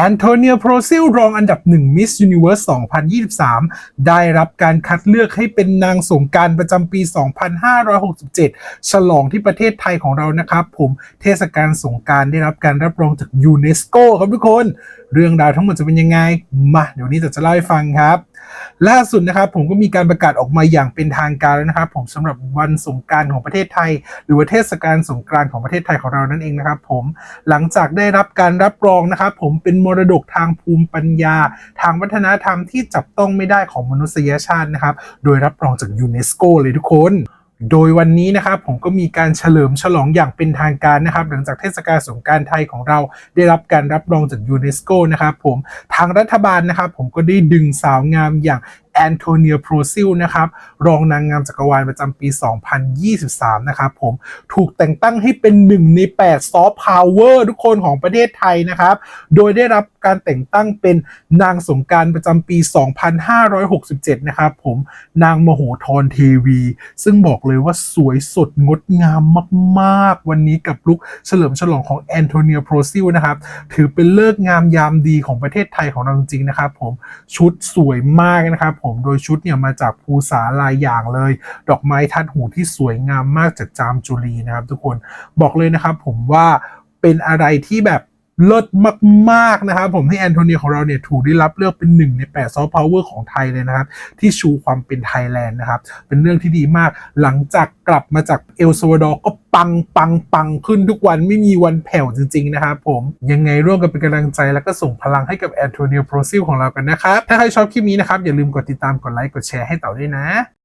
แอนโทเนียโพรซิลรองอันดับหนึ่ง Miss Universe 2023 ได้รับการคัดเลือกให้เป็นนางสงการประจำปี 2567 ฉลองที่ประเทศไทยของเรานะครับ ผมเทศกาลสงการได้รับการรับรองจากยูเนสโกครับทุกคน เรื่องราวทั้งหมดจะเป็นยังไง มาเดี๋ยวนี้จะจะเล่าให้ฟังครับล่าสุดนะครับผมก็มีการประกาศออกมาอย่างเป็นทางการแล้วนะครับ ผมสำหรับวันสงการของประเทศไทย หรือว่าเทศกาลสงกรานต์ของประเทศไทยของเรานั่นเองนะครับ ผมหลังจากได้รับการรับรองนะครับ ผมเป็นมรดกทางภูมิปัญญา ทางวัฒนธรรมที่จับต้องไม่ได้ของมนุษยชาตินะครับ โดยรับรองจากยูเนสโกเลยทุกคน โดยวันนี้นะครับผมก็มีการเฉลิมฉลองอย่างเป็นทางการนะครับ หลังจากเทศกาลสงการไทยของเราได้รับการรับรองจากยูเนสโกนะครับผมทางรัฐบาลนะครับผมก็ได้ดึงสาวงามอย่างแอนโทเนียโพรซิลนะครับรองนางงามจักรวาลประจำปี 2023 นะครับผมถูกแต่งตั้งให้เป็นหนึ่งใน 8 ซอฟต์พาวเวอร์ทุกคนของประเทศไทยนะครับ โดยได้รับการแต่งตั้งเป็นนางสงการประจำปี 2567 นะครับผมนางมโหธรเทวี ซึ่งบอกเลยว่าสวยสดงดงามมากๆ วันนี้กับลุกเฉลิมฉลองของแอนโทเนียโพรซิลนะครับถือเป็นเลิกงามยามดีของประเทศไทยของเราจริงๆนะครับผมชุดสวยมากนะครับผมโดยชุดเนี่ยมาจากภูษาลายอย่างเลย ดอกไม้ทัดหูที่สวยงามมากจากจามจุลีนะครับทุกคนบอกเลยนะครับผมว่าเป็นอะไรที่แบบ เลิศมากๆนะครับผมที่แอนโทเนียของเราเนี่ยถูกได้รับเลือกเป็นหนึ่งใน8ซอฟต์พาวเวอร์ของไทยเลยนะครับ ที่ชูความเป็นไทยแลนด์นะครับ เป็นเรื่องที่ดีมากหลังจากกลับมาจากเอลซาวาดอร์ก็ปังปังปังขึ้นทุกวันไม่มีวันแผ่วจริง ๆ นะครับผมยังไงร่วมกันเป็นกำลังใจแล้วก็ส่งพลังให้กับแอนโทเนียโพรซิลของเรากันนะครับ ถ้าใครชอบคลิปนี้นะครับ อย่าลืมกดติดตามกดไลค์กดแชร์ให้เต่าด้วยนะ